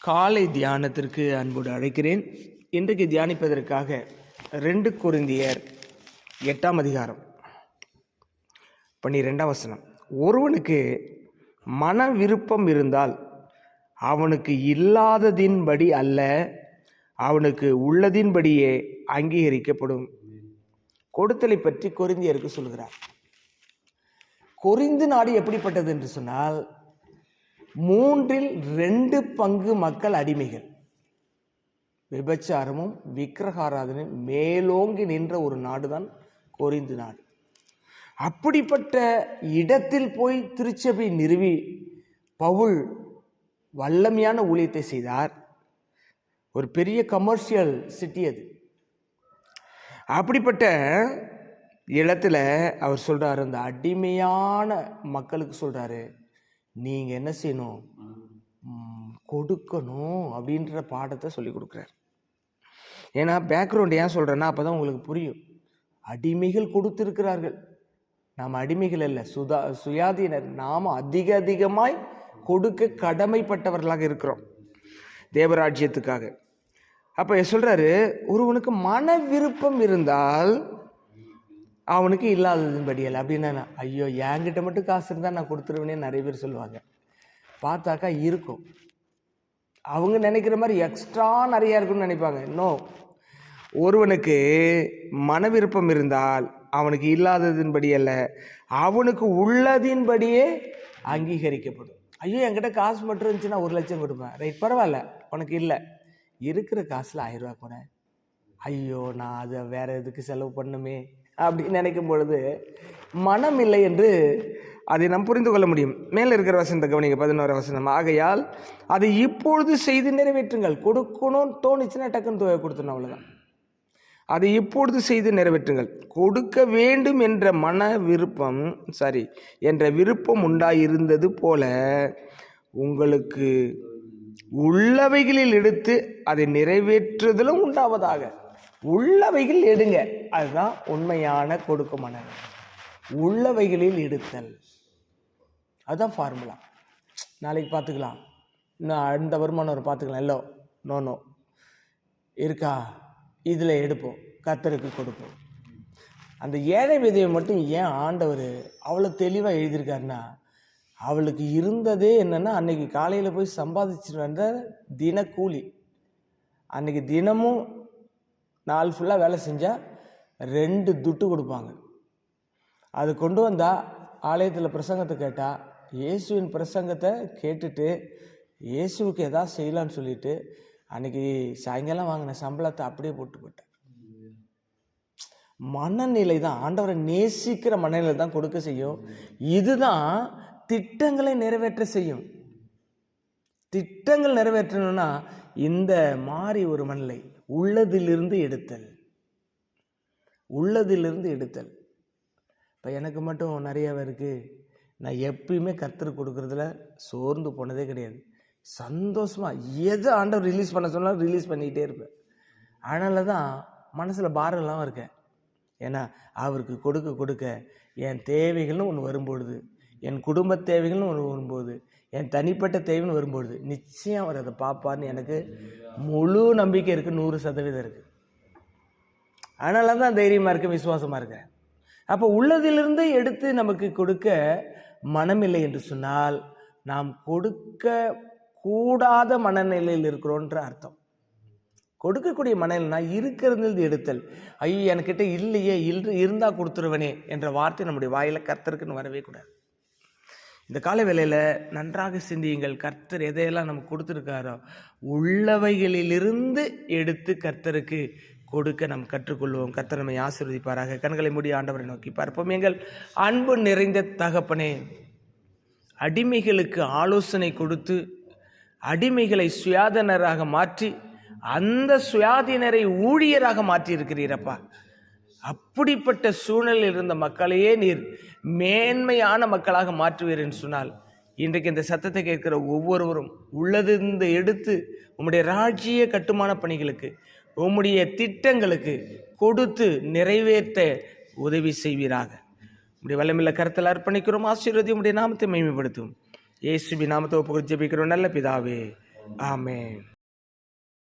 காலை தியானத்திற்கு அன்போடு அழைக்கிறேன். இன்றைக்கு தியானிப்பதற்காக ரெண்டு குருந்தியர் எட்டாம் அதிகாரம் பன்னிரெண்டாம் வசனம். ஒருவனுக்கு மன விருப்பம் இருந்தால் அவனுக்கு இல்லாததின்படி அல்ல அவனுக்கு உள்ளதின்படியே அங்கீகரிக்கப்படும். கொடுத்தலை பற்றி கொரிந்தியருக்கு சொல்கிறார். கொரிந்து நாடு எப்படிப்பட்டது என்று சொன்னால் மூன்றில் ரெண்டு பங்கு மக்கள் அடிமைகள். விபச்சாரமும் விக்கிரகாராதனும் மேலோங்கி நின்ற ஒரு நாடுதான் கொரிந்து நாடு. அப்படிப்பட்ட இடத்தில் போய் திருச்சபை நிறுவி பவுல் வல்லமையான ஊழியத்தை செய்தார். ஒரு பெரிய கமர்ஷியல் சிட்டி அது. அப்படிப்பட்ட இடத்துல அவர் சொல்கிறார் அந்த அடிமையான மக்களுக்கு சொல்கிறாரு நீங்கள் என்ன செய்யணும்? கொடுக்கணும் அப்படின்ற பாடத்தை சொல்லி கொடுக்குறாரு. ஏன்னா பேக்ரவுண்ட் ஏன் சொல்கிறேன்னா அப்போ தான் உங்களுக்கு புரியும். அடிமைகள் கொடுத்துருக்கிறார்கள். நாம் அடிமைகள் அல்ல. சுதா சுயாதீனர். நாம் அதிக அதிகமாய் கொடுக்க கடமைப்பட்டவர்களாக இருக்கிறோம். தேவராஜ்யத்துக்காக. அப்போ சொல்கிறாரு ஒருவனுக்கு மன விருப்பம் இருந்தால் அவனுக்கு இல்லாததுபடியல் அப்படின்னா ஐயோ என்கிட்ட மட்டும் காசு இருந்தால் நான் கொடுத்துருவேனே நிறைய பேர் சொல்லுவாங்க. பார்த்தாக்கா இருக்கும். அவங்க நினைக்கிற மாதிரி எக்ஸ்ட்ரா நிறையா இருக்குன்னு நினைப்பாங்க. இன்னும் ஒருவனுக்கு மன விருப்பம் இருந்தால் அவனுக்கு இல்லாததின்படி அல்ல அவனுக்கு உள்ளதின்படியே அங்கீகரிக்கப்படும். ஐயோ என்கிட்ட காசு மட்டும் இருந்துச்சுன்னா ஒரு லட்சம் கொடுப்பேன். ரைட் பரவாயில்ல. உனக்கு இல்லை. இருக்கிற காசில் ஆயிரம் ரூபா கூட. ஐயோ நான் அதை வேற எதுக்கு செலவு பண்ணுமே? அப்படின்னு நினைக்கும் பொழுது மனம் இல்லை என்று அதை நாம் புரிந்து கொள்ள முடியும். மேலே இருக்கிற வசனத்தை கவனிங்க பதினோரு வசனம். ஆகையால் அதை இப்பொழுது செய்து நிறைவேற்றுங்கள். கொடுக்கணும்னு தோணுச்சுன்னா டக்குன்னு தொகை கொடுத்துடணும் அவ்வளோதான் அதை இப்பொழுது செய்து நிறைவேற்றுங்கள். கொடுக்க வேண்டும் என்ற மன விருப்பம் சாரி என்ற விருப்பம் உண்டாயிருந்தது போல உங்களுக்கு உள்ளவைகளில் எடுத்து அதை நிறைவேற்றுதலும் உண்டாவதாக. உள்ளவைகள் எடுங்க. அதுதான் உண்மையான கொடுக்க மனம் உள்ளவைகளில் எடுத்தல். அதுதான் ஃபார்முலா நாளைக்கு பார்த்துக்கலாம். இன்னும் அந்த வருமானம் ஒரு பார்த்துக்கலாம். எல்லோ நோ நோ இருக்கா? இதில் எடுப்போம். கத்தருக்கு கொடுப்போம். அந்த ஏழை விதையை மட்டும் ஏன் ஆண்டவர் அவ்வளோ தெளிவாக எழுதியிருக்காருன்னா அவளுக்கு இருந்ததே என்னன்னா அன்னைக்கு காலையில் போய் சம்பாதிச்சுட்டு வந்த தினக்கூலி. அன்னைக்கு தினமும் நாள் ஃபுல்லாக வேலை செஞ்சால் ரெண்டு துட்டு கொடுப்பாங்க. அது கொண்டு வந்தால் ஆலயத்தில் பிரசங்கத்தை கேட்டால் இயேசுவின் பிரசங்கத்தை கேட்டுட்டு இயேசுவுக்கு எதாவது செய்யலான்னு சொல்லிட்டு அன்றைக்கி சாயங்காலம் வாங்கின சம்பளத்தை அப்படியே போட்டு போட்டேன். மனநிலை தான் ஆண்டவரை நேசிக்கிற மனநிலை தான் கொடுக்க செய்யும். இதுதான் திட்டங்களை நிறைவேற்ற செய்யும். திட்டங்கள் நிறைவேற்றணும்னா இந்த மாதிரி ஒரு மனநிலை. உள்ளதிலிருந்து எடுத்தல். உள்ளதிலிருந்து எடுத்தல். இப்போ எனக்கு மட்டும் நிறையவே இருக்குது நான் எப்பயுமே கற்றுக் கொடுக்குறதுல சோர்ந்து போனதே கிடையாது. சந்தோஷமாக எதை ஆண்டவர் ரிலீஸ் பண்ண சொன்னாலும் ரிலீஸ் பண்ணிக்கிட்டே இருப்பேன். அதனால தான் மனசில் பாரம் இல்லாமல் இருக்கேன். ஏன்னா அவருக்கு கொடுக்க கொடுக்க என் தேவைகள்னு ஒன்று வரும்பொழுது என் குடும்ப தேவைகள்னு ஒன்று வரும்போது என் தனிப்பட்ட தேவைன்னு வரும்பொழுது நிச்சயம் அவர் அதை பார்ப்பார்னு எனக்கு முழு நம்பிக்கை இருக்குது நூறு சதவீதம் இருக்குது அதனால தான் தைரியமாக இருக்கேன் விசுவாசமாக இருக்கேன். அப்போ உள்ளதிலிருந்து எடுத்து நமக்கு கொடுக்க மனமில்லை என்று சொன்னால் நாம் கொடுக்க கூடாத மனநிலையில் இருக்கிறோன்ற அர்த்தம். கொடுக்கக்கூடிய மனநிலைனா இருக்கிறதிலிருந்து எடுத்தல். ஐயோ என்கிட்ட இல்லையே இல் இருந்தால் கொடுத்துருவனே என்ற வார்த்தை நம்முடைய வாயில் கத்தருக்குன்னு வரவே கூடாது. இந்த கால வேளையில் நன்றாக சிந்தியுங்கள். கர்த்தர் எதையெல்லாம் நமக்கு கொடுத்துருக்காரோ உள்ளவைகளிலிருந்து எடுத்து கர்த்தருக்கு கொடுக்க நாம் கற்றுக்கொள்வோம். கர்த்தர் நம்மை ஆசீர்வதிப்பாராக. கண்களை மூடி ஆண்டவரை நோக்கி பார்ப்போம். எங்கள் அன்பு நிறைந்த தகப்பனே அடிமைகளுக்கு ஆலோசனை கொடுத்து அடிமைகளை சுயாதனராக மாற்றி அந்த சுயாதீனரை ஊழியராக மாற்றி இருக்கிறீரப்பா அப்படிப்பட்ட சூழ்நிலையில் இருந்த மக்களையே நீர் மேன்மையான மக்களாக மாற்றுவீர் என்று சொன்னால் இன்றைக்கு இந்த சத்தத்தை கேட்கிற ஒவ்வொருவரும் உள்ளதிருந்து எடுத்து உம்முடைய ராஜ்ய கட்டுமான பணிகளுக்கு உம்முடைய திட்டங்களுக்கு கொடுத்து நிறைவேற்ற உதவி செய்வீராக. உடைய வல்லமில்ல கருத்தில் அர்ப்பணிக்கிறோம் ஆசீர்வதி உடைய நாமத்தை மேம்படுத்தும் இயேசுபி நாமத்தை ஒப்புக்கு ஜெபிக்கிறோம். நல்ல பிதாவே ஆமே